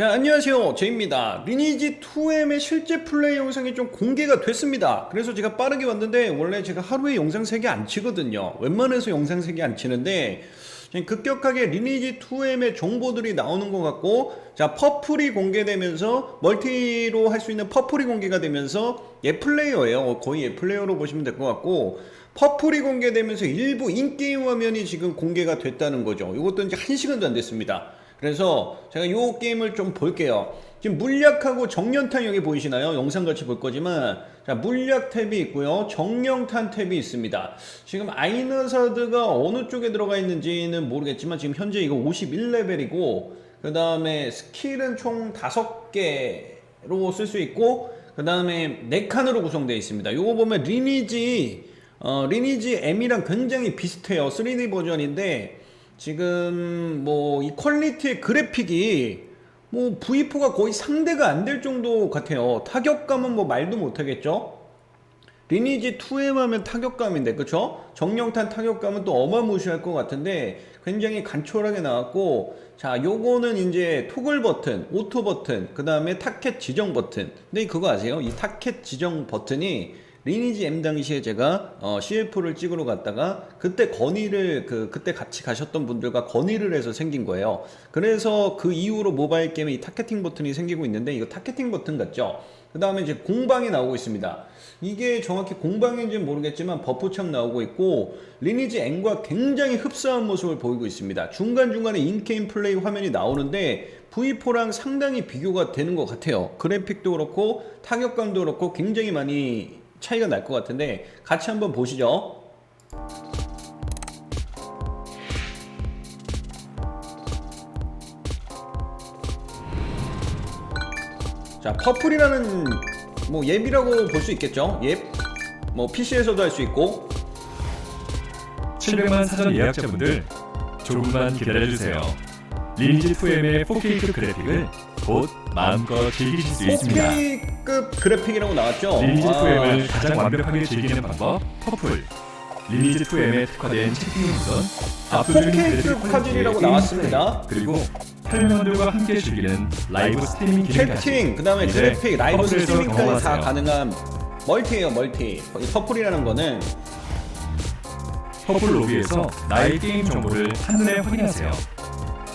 자 안녕하세요. 제입니다. 리니지 2M의 실제 플레이 영상이 좀 공개가 됐습니다. 그래서 제가 빠르게 왔는데 원래 제가 하루에 영상 3개 안 치거든요. 웬만해서 영상 3개 안 치는데 지금 급격하게 리니지 2M의 정보들이 나오는 것 같고 자 퍼플이 공개되면서 멀티로 할 수 있는 퍼플이 공개가 되면서 예 플레이어예요. 거의 예 플레이어로 보시면 될 것 같고 퍼플이 공개되면서 일부 인게임 화면이 지금 공개가 됐다는 거죠. 이것도 이제 1시간도 안 됐습니다 그래서 제가 이 게임을 좀 볼게요. 지금 물약하고 정년탄 여기 보이시나요? 영상 같이 볼 거지만 자 물약 탭이 있고요. 정령탄 탭이 있습니다. 지금 아이너사드가 어느 쪽에 들어가 있는지는 모르겠지만 지금 현재 이거 51레벨이고 그 다음에 스킬은 총 5개로 쓸 수 있고 그 다음에 4칸으로 구성되어 있습니다. 요거 보면 리니지 어, 리니지 M이랑 굉장히 비슷해요. 3D 버전인데 지금 뭐 이 퀄리티의 그래픽이 뭐 V4가 거의 상대가 안 될 정도 같아요. 타격감은 뭐 말도 못 하겠죠. 리니지 2M 하면 타격감인데 그쵸? 정령탄 타격감은 또 어마무시할 것 같은데 굉장히 간촐하게 나왔고 자 요거는 이제 토글 버튼, 오토 버튼, 그 다음에 타켓 지정 버튼 근데 그거 아세요? 이 타켓 지정 버튼이 리니지 M 당시에 제가 어, CF를 찍으러 갔다가 그때 건의를 그 그때 같이 가셨던 분들과 건의를 해서 생긴 거예요. 그래서 그 이후로 모바일 게임에 이 타겟팅 버튼이 생기고 있는데 이거 타겟팅 버튼 같죠? 그 다음에 이제 공방이 나오고 있습니다. 이게 정확히 공방인지는 모르겠지만 버프창 나오고 있고 리니지 N과 굉장히 흡사한 모습을 보이고 있습니다. 중간중간에 인게임 플레이 화면이 나오는데 V4랑 상당히 비교가 되는 것 같아요. 그래픽도 그렇고 타격감도 그렇고 굉장히 많이 차이가 날 것 같은데 같이 한번 보시죠. 자, 퍼플이라는 뭐 앱이라고 볼 수 있겠죠? 앱. 뭐 PC에서도 할 수 있고 700만 사전 예약자분들 조금만 기다려주세요. 리니지 2M의 4K급 그래픽을 곧 마음껏 즐기실 수 있습니다. 4K급 그래픽이라고 나왔죠? 리니지 아, 2M을 가장 완벽하게 즐기는 방법 퍼플 리니지 2M에 특화된 채팅의 우선 압도적인 4K 그래픽 급 퀄리티의 화질이라고 게임 나왔습니다. 그리고 헬명들과 함께 즐기는 라이브 스트리밍 기능까지 채팅, 그 다음에 이제 그래픽, 라이브 퍼플에서 스트리밍까지 다 경험하세요. 가능한 멀티예요, 멀티. 이 퍼플이라는 거는 퍼플 로비에서 나의 게임 정보를 한눈에 확인하세요.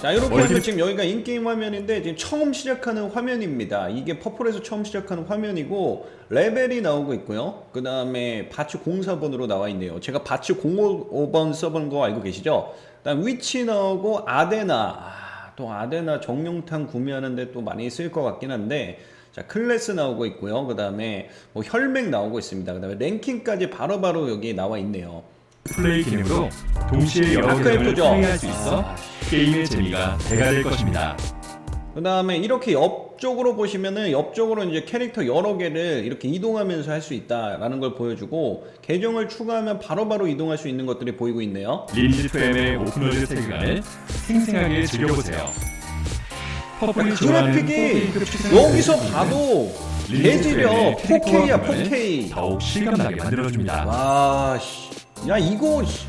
자 이렇게 하면 지금 여기가 인게임 화면인데 지금 처음 시작하는 화면입니다. 이게 퍼플에서 처음 시작하는 화면이고 레벨이 나오고 있고요. 그 다음에 바츠 04번으로 나와 있네요. 제가 바츠 05번 써본 거 알고 계시죠? 그다음 위치 나오고 아데나 아, 또 아데나 정령탄 구매하는데 또 많이 쓸 것 같긴 한데 자 클래스 나오고 있고요. 그 다음에 뭐 혈맥 나오고 있습니다. 그 다음에 랭킹까지 바로바로 여기 나와 있네요. 플레이 기능으로 동시에 여러 아까 게임을 예쁘죠? 플레이할 수 있어 게임의 재미가 배가 될 것입니다. 그 다음에 이렇게 옆쪽으로 보시면은 옆쪽으로 이제 캐릭터 여러 개를 이렇게 이동하면서 할 수 있다라는 걸 보여주고 계정을 추가하면 바로바로 이동할 수 있는 것들이 보이고 있네요. 2M의 오픈월드 세계관을 생생하게 즐겨보세요. 퍼플이 그 좋아하는 그래픽이 4K급 최상의 여기서 봐도 리니지 개질이야. 2M의 캐릭터와 4K야 구간을 4K. 더욱 실감나게 만들어줍니다. 와, 씨. 야 이거 씨.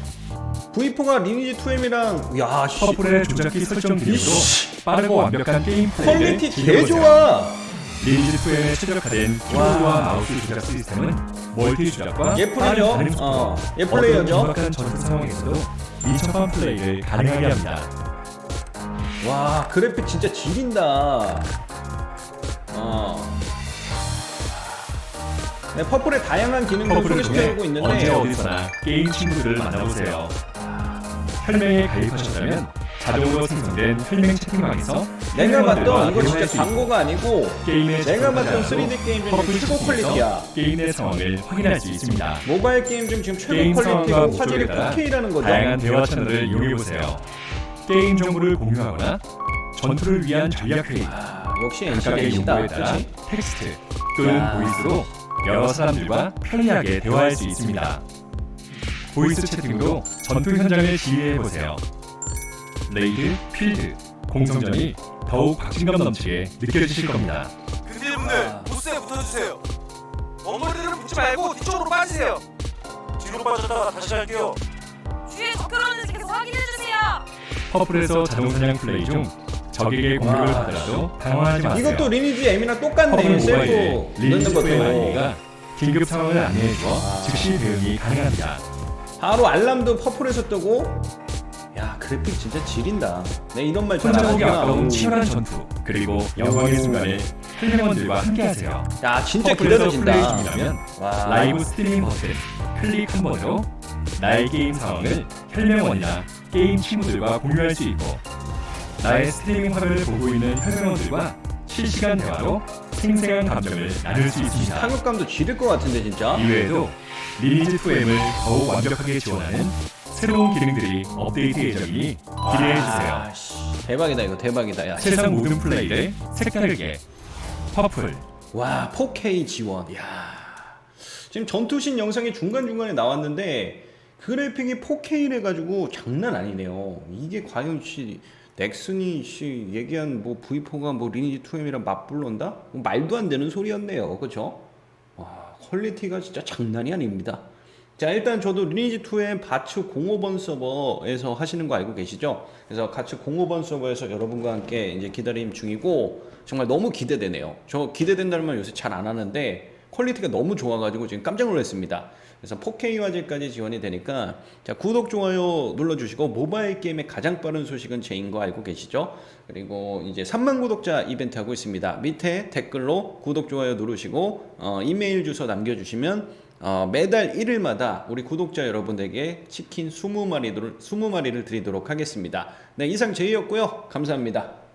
V4가 리니지 2M이랑 야 씨. 퍼플의 조작기 설정 기능으로. 빠르고 완벽한 게임 플레이를 퀄리티 개 즐겨보세요. 좋아. 리니지 2M에 최적화된 키보드와 마우스 조작 시스템은 멀티 조작과 예 빠른 플레이죠. 반응 속도, 어, 예 플레이어죠. 어떤 긴박한 전투 상황에서도 민첩한 플레이를 가능하게 합니다. 와 그래픽 진짜 지린다. 네, 퍼플의 다양한 퍼플을 통해 소개시켜주고 있는데 언제 어디서나 게임 친구들을 만나보세요. 혈맹에 가입하셨다면 자동으로 생성된 혈맹 채팅방에서 내가 봤던 이거 진짜 광고가 아니고 게임에 내가 봤던 접속하지 않아도 3D 게임 중에 퍼플 최고 퀄리티야. 게임 내 상황을 확인할 수 있습니다. 모바일 게임 중 지금 최고 퀄리티고 화질이 목적에 따라 4K라는 거죠. 다양한 대화 채널을 이용해 보세요. 게임 정보를 공유하거나 전투를 위한 전략 회의, 아, 역시 각각의 NC가 있다. 따라? 텍스트 또는 야. 보이스로 여러 사람들과 편리하게 대화할 수 있습니다. 보이스 채팅으로 전투 현장을 지휘해 보세요. 레이드, 필드, 공성전이 더욱 박진감 넘치게 느껴지실 겁니다. 근데 분들 아. 보스에 붙어주세요. 원거리를 붙지 말고 뒤쪽으로 빠지세요. 뒤로 빠졌다가 다시 할게요. 주위에 적혀놓는지 계속 확인해 주세요. 퍼플에서 자동 사냥 플레이 중 적에게 공격을 와, 받더라도 당황하지 마세요. 이것도 리니지 M이랑 똑같네. 셀프 넣는 리니지 프레임 것도. 아이가 긴급 상황을 안내해주어 즉시 대응이 가능합니다. 바로 알람도 퍼플에서 뜨고. 야 그래픽 진짜 지린다. 내 이런 말 혼자 보기 잘하구나. 아까운 치열한 전투 그리고 영광의 순간을 헬명원들과 함께하세요. 야 진짜 퍼플에서 플레이 기다려진다. 중이라면 와. 라이브 스트리밍 버튼 클릭 한 번으로 나의 게임 상황을 혈명원이나 게임 친구들과 공유할 수 있고 나의 스트리밍 화면을 보고 있는 혈명원들과 실시간 대화로 생생한 감정을 나눌 수 있습니다. 타격감도 지릴 것 같은데 진짜. 이외에도 리니지 2M을 더욱 완벽하게 지원하는 새로운 기능들이 업데이트 예정이니 기대해주세요. 아, 씨, 대박이다 이거 대박이다. 야, 세상 모든 플레이를 색다르게 퍼플 와 4K 지원. 야 지금 전투신 영상이 중간 중간에 나왔는데 그래픽이 4K래 가지고 장난 아니네요. 이게 과연 씨 넥슨이 씨 얘기한 뭐 V4가 뭐 리니지 2M이랑 맞불런다? 뭐 말도 안 되는 소리였네요. 그렇죠? 와 퀄리티가 진짜 장난이 아닙니다. 자 일단 저도 리니지 2의 바츠 05번 서버에서 하시는 거 알고 계시죠? 그래서 같이 05번 서버에서 여러분과 함께 이제 기다림 중이고 정말 너무 기대되네요. 저 기대된다는 말 요새 잘 안 하는데 퀄리티가 너무 좋아가지고 지금 깜짝 놀랐습니다. 그래서 4K 화질까지 지원이 되니까 자 구독 좋아요 눌러주시고 모바일 게임의 가장 빠른 소식은 제인 거 알고 계시죠? 그리고 이제 3만 구독자 이벤트 하고 있습니다. 밑에 댓글로 구독 좋아요 누르시고 어, 이메일 주소 남겨주시면 어, 매달 1일마다 우리 구독자 여러분에게 치킨 20마리를 20마리를 드리도록 하겠습니다. 네 이상 제이였고요. 감사합니다.